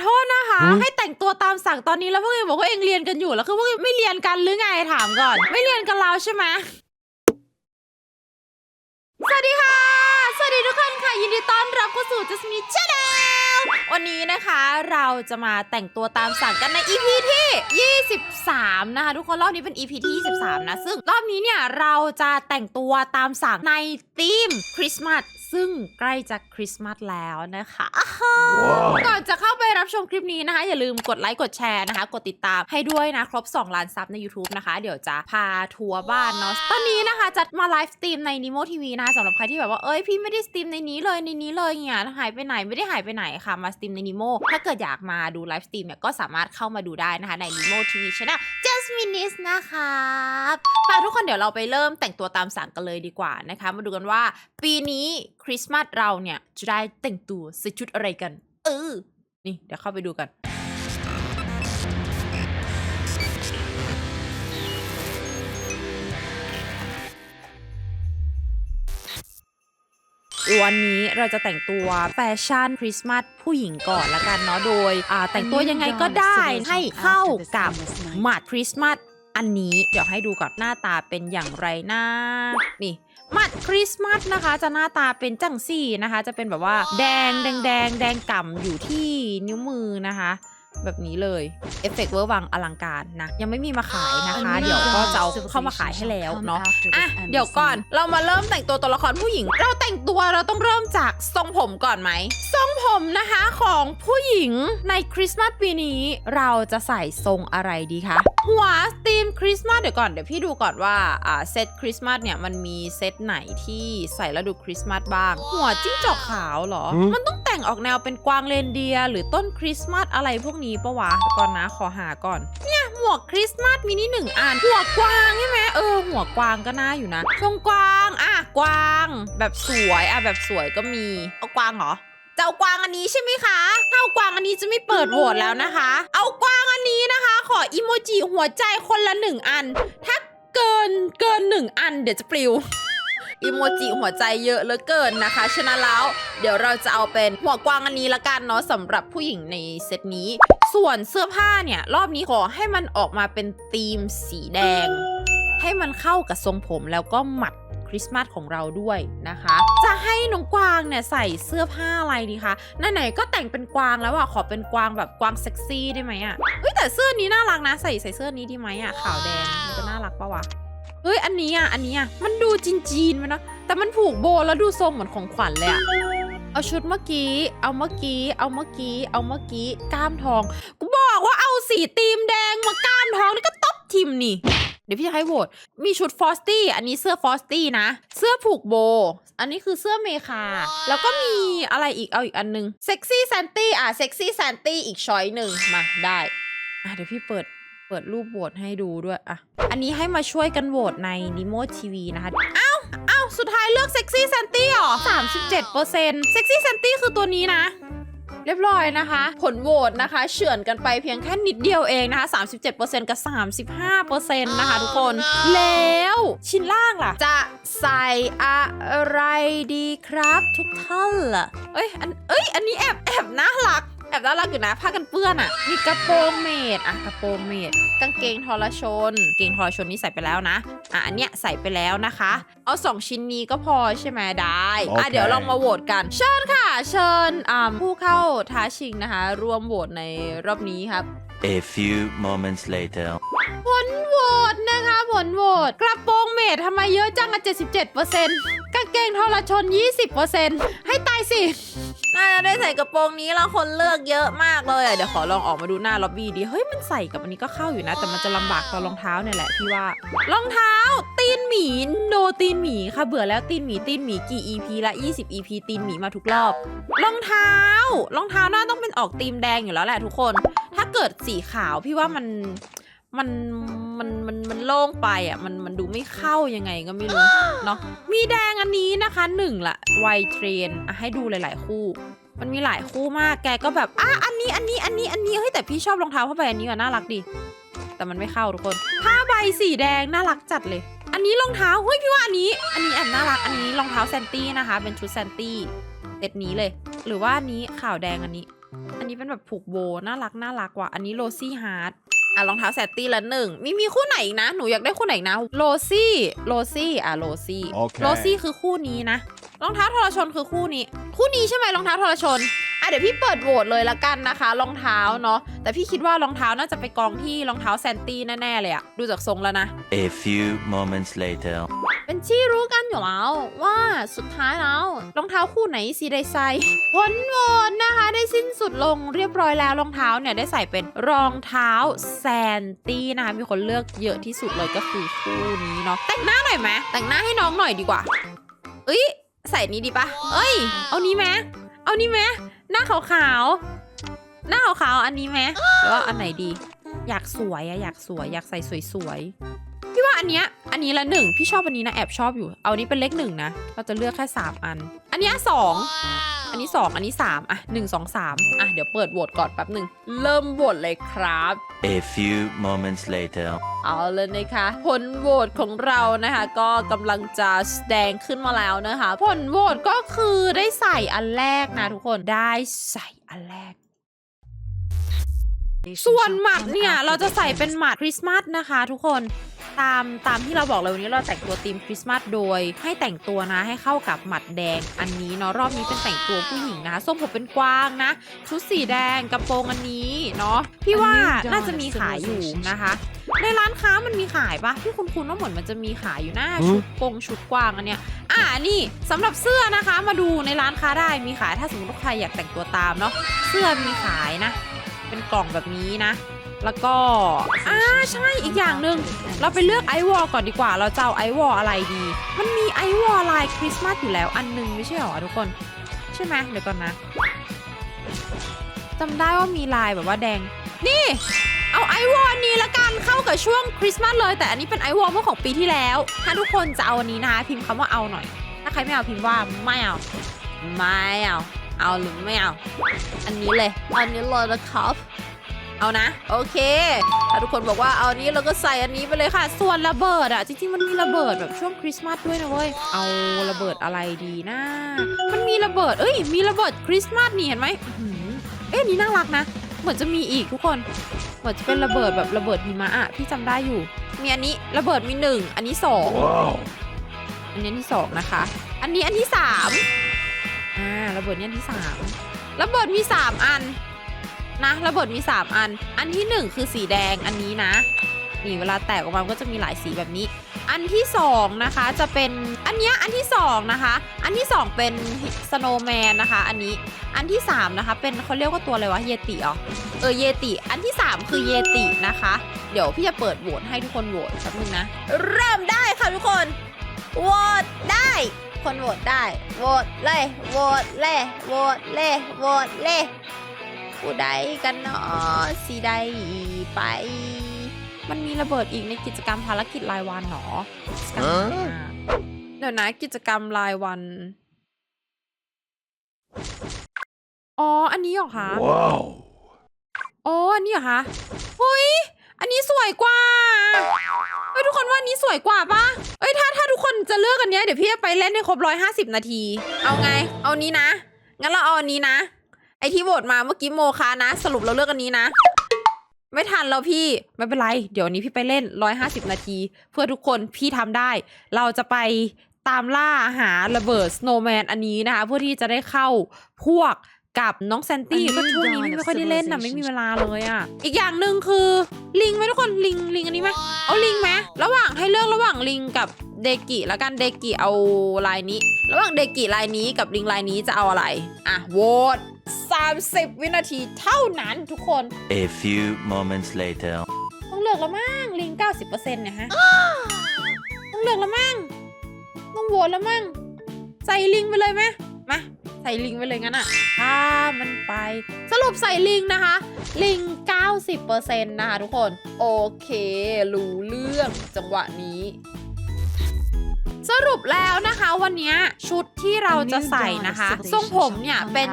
โทษนะคะหืมให้แต่งตัวตามสั่งตอนนี้แล้วพวกเองบอกว่าเองเรียนกันอยู่แล้วคือพวกเองไม่เรียนกันหรือไงถามก่อน ไม่เรียนกันแล้วใช่ไหมสวัสดีค่ะ สวัสดีทุกคนค่ะ ยินดีต้อนรับเข้าสู่ Just Me Channel วันนี้นะคะเราจะมาแต่งตัวตามสั่งกันใน EP ที่ 23 นะคะ ทุกคนรอบนี้เป็น EP ที่ 23 นะ ซึ่งรอบนี้เนี่ยเราจะแต่งตัวตามสั่งในธีมคริสต์มาส ซึ่งใกล้จะคริสต์มาสแล้วนะคะอ้าวก่อนจะเข้าไปรับชมคลิปนี้นะคะ อย่าลืมกดไลค์กดแชร์นะคะ กดติดตามให้ด้วยนะ ครบ 2 ล้านซับใน YouTube นะคะ เดี๋ยวจะพาทัวร์บ้านเนาะตอนนี้นะคะจะมาไลฟ์สตรีมใน Nemo TV นะคะสำหรับใครที่แบบว่า เอ้ยพี่ไม่ได้สตรีมในนี้เลยในนี้เลยเนี่ยหายไปไหนไม่ได้หายไปไหนค่ะมาสตรีมใน Nemo ถ้าเกิดอยากมาดูไลฟ์สตรีมเนี่ยก็สามารถเข้ามาดูได้นะคะใน Nemo TV Channel s minutes นะครับไปทุกคนเดี๋ยวเราไปเริ่มแต่งตัวตามสั่งกันเลยดีกว่านะคะ มาดูกันว่า ปีนี้คริสต์มาสเราเนี่ยจะได้แต่งตัวใส่ชุดอะไรกัน เออ นี่เดี๋ยวเข้าไปดูกัน วันนี้เราจะแต่งตัวแฟชั่นคริสต์มาสผู้หญิงก่อนละกันเนาะโดยแต่งตัวยังไงก็ได้ให้เข้ากับหมาดคริสต์มาสอันนี้เดี๋ยวให้ดูก่อนหน้าตาเป็นอย่างไรนะนี่มัดคริสต์มาสนะคะ จะหน้าตาเป็นจังซี่นะคะ จะเป็นแบบว่าแดงแดงแดงแดงก่ำอยู่ที่นิ้วมือนะคะ แบบนี้เลยเอฟเฟกต์เวอร์วังอลังการนะ ยังไม่มีมาขายนะคะ เดี๋ยวก็จะเอาเข้ามาขายให้แล้วเนาะอะเดี๋ยวก่อนเรามาเริ่มแต่งตัวตัวละครผู้หญิง เราแต่งตัวเราต้องเริ่มจากทรงผมก่อนไหมทรงผมนะคะของผู้หญิงในคริสต์มาสปีนี้ เราจะใส่ทรงอะไรดีคะหัวธีมคริสต์มาสเดี๋ยวก่อนเดี๋ยวพี่ดูก่อนว่าอ่าเซตคริสต์มาสเนี่ยมันมีเซตไหนที่ใส่แล้วดูคริสต์มาสบ้าง หัวจิ้งจอกขาวเหรอหืมมันต้อง แต่งออกแนวเป็นกวางเรนเดียร์หรือต้นคริสต์มาสอะไรพวกนี้ปะวะก่อนนะขอหาก่อน เนี่ยหมวกคริสต์มาสมินิหนึ่งอันหัวกวางใช่ไหมเออหัวกวางก็น่าอยู่นะทรงกวางอะกวาง แบบสวยอะแบบสวยก็มีเอากวางเหรอจะเอากวางอันนี้ใช่ไหมคะถ้าเอากวางอันนี้จะไม่เปิดโหวตแล้วนะคะ เอากวางอันนี้นะคะ ขออีโมจิหัวใจคนละหนึ่งอัน ถ้าเกินเกินหนึ่งอันเดี๋ยวจะปลิว อีโมจิหัวใจเยอะเหลือเกินนะคะ ฉะนั้นแล้วเดี๋ยวเราจะเอาเป็นหัวกวางอันนี้ละกันเนาะสำหรับผู้หญิงในเซตนี้ ส่วนเสื้อผ้าเนี่ย รอบนี้ขอให้มันออกมาเป็นธีมสีแดง ให้มันเข้ากับทรงผมแล้วก็หมัดคริสต์มาสของเราด้วยนะคะ จะให้น้องกวางเนี่ยใส่เสื้อผ้าอะไรดีคะไหนๆก็แต่งเป็นกวางแล้วอะขอเป็นกวางแบบกวางเซ็กซี่ได้ไหมอะเฮ้ยแต่เสื้อนี้น่ารักนะ ใส่ใส่เสื้อนี้ดีไหมอะขาวแดงมันจะน่ารักปะวะ เฮ้ยอันนี้อะอันนี้อะมันดูจีนๆมันเนาะแต่มันผูกโบแล้วดูทรงเหมือนของขวัญเลยอะเอาชุดเมื่อกี้ เอาเมื่อกี้ เอาเมื่อกี้ เอาเมื่อกี้กล้ามทองกูบอกว่าเอาสีตีมแดงมากล้ามทองนี่ก็ตบทิมนี่ เดี๋ยวพี่จะให้โหวตมีชุดฟอสตี้อันนี้เสื้อฟอสตี้นะ เสื้อผูกโบ อันนี้คือเสื้อเมคา แล้วก็มีอะไรอีกเอาอีกอันนึงเซ็กซี่แซนตี้อะเซ็กซี่แซนตี้อีกช้อยหนึ่งมาได้อะเดี๋ยวพี่เปิด เปิดรูปโหวตให้ดูด้วยอะ อันนี้ให้มาช่วยกันโหวตใน Nemo TV นะคะ อ้าวอ้าวสุดท้ายเลือกเซ็กซี่แซนตี้หรอ37เปอร์เซ็นต์เซ็กซี่แซนตี้คือตัวนี้นะเรียบร้อยนะคะ ผลโหวตนะคะ เฉือนกันไปเพียงแค่นิดเดียวเองนะคะ 37%กับ 35%นะคะทุกคน แล้วชิ้นล่างล่ะ จะใส่อะไรดีครับทุกท่านล่ะ เอ้ยอันเอ้ย อันนี้แอบแอบน่ารัก แอบน่ารักอยู่นะผ้ากันเปื้อนอะ่ะ มีกระโปรงเมดอะกระโปรงเมดกางเกงทรชนเกงทรชนนี่ใส่ไปแล้วนะอะอันเนี้ยใส่ไปแล้วนะคะ เอาสองชิ้นนี้ก็พอใช่ไหมได้อะโอเคเดี๋ยวลองมาโหวตกันเชิญค่ะ เชิญอ่าผู้เข้าท้าชิงนะคะร่วมโหวตในรอบนี้ครับ A few moments later. ผลโหวตนะคะผลโหวตกระโปรงเมดทำไมเยอะจังอะ77%กางเกงทรชน 20%ให้ตายสิ น่าจะได้ใส่กระโปรงนี้แล้วคนเลือกเยอะมากเลยอะเดี๋ยวขอลองออกมาดูหน้าล็อบบี้ดิเฮ้ยมันใส่กับอันนี้ก็เข้าอยู่นะ แต่มันจะลำบากตอนรองเท้าเนี่ยแหละพี่ว่ารองเท้า ตีนหมีโนตีนหมีค่ะเบื่อแล้วตีนหมีตีนหมีกี่ EP ละ 20 EP ตีนหมีมาทุกรอบ รองเท้ารองเท้าน่าต้องเป็นออกตีมแดงอยู่แล้วแหละทุกคน ถ้าเกิดสีขาวพี่ว่ามันมัน มันมันมันโล่งไปอะมันมันดูไม่เข้ายังไงก็ไม่รู้เนาะมีแดงอันนี้นะคะหนึ่งละไวเทรนให้ดูหลาย ๆ คู่ มันมีหลายคู่มากแกก็แบบอะอันนี้อันนี้อันนี้อันนี้เฮ้ยแต่พี่ชอบรองเท้าผ้าใบอันนี้อะน่ารักดี แต่มันไม่เข้าทุกคนผ้าใบสีแดงน่ารักจัดเลย อันนี้รองเท้าเฮ้ยพี่ว่าอันนี้ อันนี้แอบน่ารักอันนี้รองเท้าแซนตี้นะคะ เป็นชุดแซนตี้เซตนี้เลย หรือว่าอันนี้ขาวแดงอันนี้ อันนี้เป็นแบบผูกโบน่ารักน่ารักว่ะอันนี้โรซี่ฮาร์ด อะรองเท้าแซตตี้ละหนึ่งมีมีคู่ไหนอีกนะ หนูอยากได้คู่ไหนอีกนะโรซี่โรซี่อะโรซี่โอเค โรซี่คือคู่นี้นะรองเท้าทรชนคือคู่นี้ คู่นี้ใช่ไหมรองเท้าทรชนอะเดี๋ยวพี่เปิดโหวตเลยละกันนะคะ รองเท้าเนาะแต่พี่คิดว่ารองเท้าน่าจะไปกองที่รองเท้าแซนตี้แน่ๆเลยอะดูจากทรงแล้วนะ A few moments later. เป็นที่รู้กันอยู่แล้วว่าสุดท้ายแล้วรองเท้าคู่ไหนสีได้ใส่ผลโหวตนะคะได้สิ้นสุดลงเรียบร้อยแล้วรองเท้าเนี่ยได้ใส่เป็นรองเท้าแซนตี้นะคะมีคนเลือกเยอะที่สุดเลยก็คือคู่นี้เนาะแต่งหน้าหน่อยไหมแต่งหน้าให้น้องหน่อยดีกว่าเอ้ยใส่นี้ดีปะเอ้ย เอานี้ไหมเอานี้ไหมหน้าขาวๆหน้าขาวๆอันนี้ไหมหรือว่าอันไหนดี อยากสวยอะอยากสวยอยากใส่สวยๆ ว่าอันเนี้ยอันนี้ละหนึ่งพี่ชอบอันนี้นะแอบชอบอยู่ เอาอันนี้เป็นเลขหนึ่งนะเราจะเลือกแค่สามอัน อันเนี้ยสองอันนี้สองอันนี้สามอะหนึ่งสองสามอะเดี๋ยวเปิดโหวตก่อนแป๊บหนึ่งเริ่มโหวตเลยครับ A few moments later. เอาเลยนะคะ ผลโหวตของเรานะคะ ก็กำลังจะแสดงขึ้นมาแล้วนะคะ ผลโหวตก็คือได้ใส่อันแรกนะทุกคนได้ใส่อันแรกส่วนหมัดเนี่ย เราจะใส่เป็นหมัดคริสต์มาสนะคะทุกคน ตามตามที่เราบอกเลยวันนี้เราแต่งตัวธีมคริสต์มาสโดย ให้แต่งตัวนะให้เข้ากับหมัดแดงอันนี้เนาะรอบนี้เป็นแต่งตัวผู้หญิงนะคะทรงผมเป็นกวางนะชุดสีแดงกระโปรงอันนี้เนาะพี่ว่าน่าจะมีขายอยู่นะคะในร้านค้ามันมีขายปะพี่คุณคุณว่าเหมือนมันจะมีขายอยู่หน้าชุดกงชุดกวางอันเนี้ยอ่านี่สำหรับเสื้อนะคะมาดูในร้านค้าได้มีขายถ้าสมมติว่าใครอยากแต่งตัวตามเนาะเสื้อมีขายนะ เป็นกล่องแบบนี้นะ แล้วก็อ่าใช่อีกอย่างหนึ่งเราไปเลือกไอวอลก่อนดีกว่า เราจะเอาไอวอลอะไรดี มันมีไอวอลลายคริสต์มาสอยู่แล้วอันหนึงไม่ใช่หรอทุกคน ใช่ไหมเดี๋ยวก่อนนะจำได้ว่ามีลายแบบว่าแดง นี่ เอาไอวอลนี้ละกันเข้ากับช่วงคริสต์มาสเลย แต่อันนี้เป็นไอวอลเมื่อของปีที่แล้ว ถ้าทุกคนจะเอาอันนี้นะคะพิมพ์คำว่าเอาหน่อย ถ้าใครไม่เอาพิมพ์ว่าไม่เอาไม่เอาเอาหรือไม่เอา อันนี้เลย อันนี้เลยนะครับ เอานะ โอเคถ้าทุกคนบอกว่าเอาอันนี้เราก็ใส่อันนี้ไปเลยค่ะ ส่วนระเบิดอะจริงๆมันมีระเบิดแบบช่วงคริสต์มาสด้วยนะเว้ย เอาระเบิดอะไรดีนะ มันมีระเบิด เอ้ย มีระเบิดคริสต์มาสนี่เห็นไหมอื้อหือเอ๊ะอันนี้น่ารักนะ เหมือนจะมีอีกทุกคน เหมือนจะเป็นระเบิดแบบระเบิดหิมะอะพี่จำได้อยู่ มีอันนี้ระเบิดมีหนึ่ง อันนี้สอง Wow. อันนี้อันที่สองนะคะ อันนี้อันที่สามอ่าระเบิดเนี่ยอันที่สามระเบิดมีสามอัน นะระเบิดมีสามอัน อันที่หนึ่งคือสีแดงอันนี้นะ นี่เวลาแตกออกมาก็จะมีหลายสีแบบนี้ อันที่สองนะคะจะเป็นอันเนี้ยอันที่สองนะคะ อันที่สองเป็นสโนว์แมนนะคะ อันนี้อันที่สามนะคะ เป็นเขาเรียกว่าตัวอะไรวะเยติเหรอเออเยติ อันที่สามคือเยตินะคะ เดี๋ยวพี่จะเปิดโหวตให้ทุกคนโหวตแป๊บนึงนะ เริ่มได้ค่ะทุกคนโหวตได้คนโหวตได้โหวตเลยโหวตเลยโหวตเลยโหวตเลย ผู้ใดกันเนาะสีใดไป มันมีระเบิดอีกในกิจกรรมภารกิจรายวันเหรอกิจกรรมไหนอะเดี๋ยวนะกิจกรรมรายวัน อ๋อ อันนี้เหรอคะ Wow. อ๋ออันนี้เหรอคะเฮ้ยอันนี้สวยกว่าเฮ้ยทุกคนว่าอันนี้สวยกว่าปะเอ้ยถ้าถ้าทุกคนจะเลือกอันเนี้ยเดี๋ยวพี่จะไปเล่นให้ครบร้อยห้าสิบนาที เอาไง เอานี้นะ งั้นเราเอาอันนี้นะ อที่โหวตมาเมื่อกี้โมคานะ สรุปเราเลือกอันนี้นะ ไม่ทันแล้วพี่ไม่เป็นไร เดี๋ยวนี้พี่ไปเล่นร้อยห้าสิบนาที เพื่อทุกคนพี่ทำได้ เราจะไปตามล่าหาระเบิดสโนว์แมนอันนี้นะคะ เพื่อที่จะได้เข้าพวก กับน้องแซนตี้ก็ช่วงนี้ไม่ค่อยได้เล่นนะไม่มีเวลาเลยอะ อีกอย่างหนึ่งคือลิงไหมทุกคนลิงลิงอันนี้ไหมเอาลิงไหมระหว่างให้เลือกระหว่างลิงกับเดกิแล้วกันเดกิเอาลายนี้ ระหว่างเดกิลายนี้กับลิงลายนี้จะเอาอะไร อะโหวต30 วินาทีเท่านั้นทุกคน A few moments later. ต้องเลือกแล้วมั้งลิง 90%เนี่ยฮะต้องเลือกแล้วมั้งต้องโหวตแล้วมั้งใส่ลิงไปเลยไหมมา ใส่ลิงไปเลยงั้นอะถ้ามันไป สรุปใส่ลิงนะคะ ลิง 90%นะคะทุกคน โอเค รู้เรื่องจังหวะนี้สรุปแล้วนะคะวันเนี้ยชุดที่เราจะใส่นะคะทรงผมเนี่ยเป็น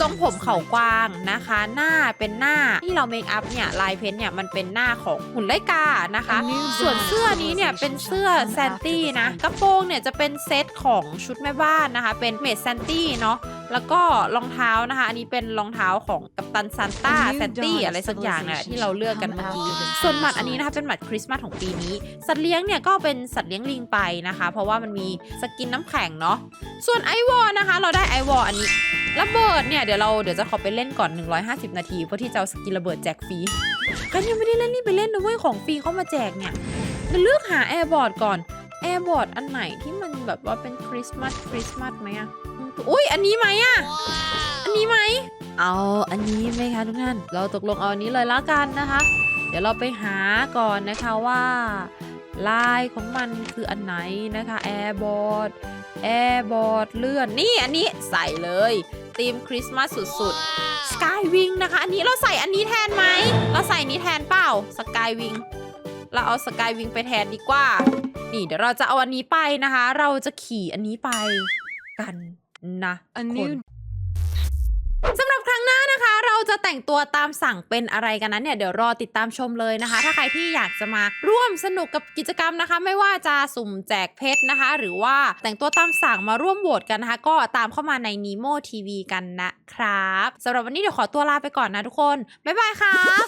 ทรงผมเขากวางนะคะ หน้าเป็นหน้าที่เราเมคอัพเนี่ยลายเพ้นท์เนี่ยมันเป็นหน้าของหุ่นไลกานะคะ ส่วนเสื้อนี้เนี่ยเป็นเสื้อแซนตี้นะกระโปรงเนี่ยจะเป็นเซตของชุดแม่บ้านนะคะ เป็นเมดแซนตี้เนาะ แล้วก็รองเท้านะคะ อันนี้เป็นรองเท้าของกัปตันซานต้า A new แซนตี้ dawn of อะไรสักอย่างน่ะ civilization ที่เราเลือกกันเมื่อกี้ come out ส่วนหมัดอันนี้นะคะเป็นหมัดคริสต์มาสของปีนี้ สัตว์เลี้ยงเนี่ยก็เป็นสัตว์เลี้ยงลิงไปนะคะ เพราะว่ามันมีสกินน้ำแข็งเนาะ ส่วนไอวอลนะคะ เราได้ไอวอลอันนี้ระเบิดเนี่ยเดี๋ยวเราเดี๋ยวจะขอไปเล่นก่อน 150 นาทีเพื่อที่จะเอาสกินระเบิดแจกฟรีกันยังไม่ได้เล่นรีบไปเล่นนะเว้ยของฟรีเข้ามาแจกเนี่ยจะเลือกหาแอร์บอร์ดก่อนแอร์บอร์ดอันไหนที่มันแบบว่าเป็นคริสต์มาสคริสต์มาสไหมอะ อุ้ยอันนี้ไหมอะอันนี้ไหมเอาอันนี้ไหมคะทุกท่าน เราตกลงเอาอันนี้เลยละกันนะคะ เดี๋ยวเราไปหาก่อนนะคะว่าลายของมันคืออันไหนนะคะแอร์บอร์ดแอร์บอร์ดเลื่อนนี่อันนี้ใส่เลยธีมคริสต์มาสสุดๆสกายวิงนะคะ อันนี้เราใส่อันนี้แทนไหมเราใส่อันนี้แทนเปล่าสกายวิงเราเอาสกายวิงไปแทนดีกว่า นี่เดี๋ยวเราจะเอาอันนี้ไปนะคะ เราจะขี่อันนี้ไปกัน นะ A คน new สำหรับครั้งหน้านะคะ เราจะแต่งตัวตามสั่งเป็นอะไรกันนั้นเนี่ยเดี๋ยวรอติดตามชมเลยนะคะ ถ้าใครที่อยากจะมาร่วมสนุกกับกิจกรรมนะคะ ไม่ว่าจะสุ่มแจกเพชรนะคะ หรือว่าแต่งตัวตามสั่งมาร่วมโหวตกันนะคะ ก็ตามเข้ามาใน Nemo TV กันนะครับสำหรับวันนี้เดี๋ยวขอตัวลาไปก่อนนะทุกคนบ๊ายบายครับ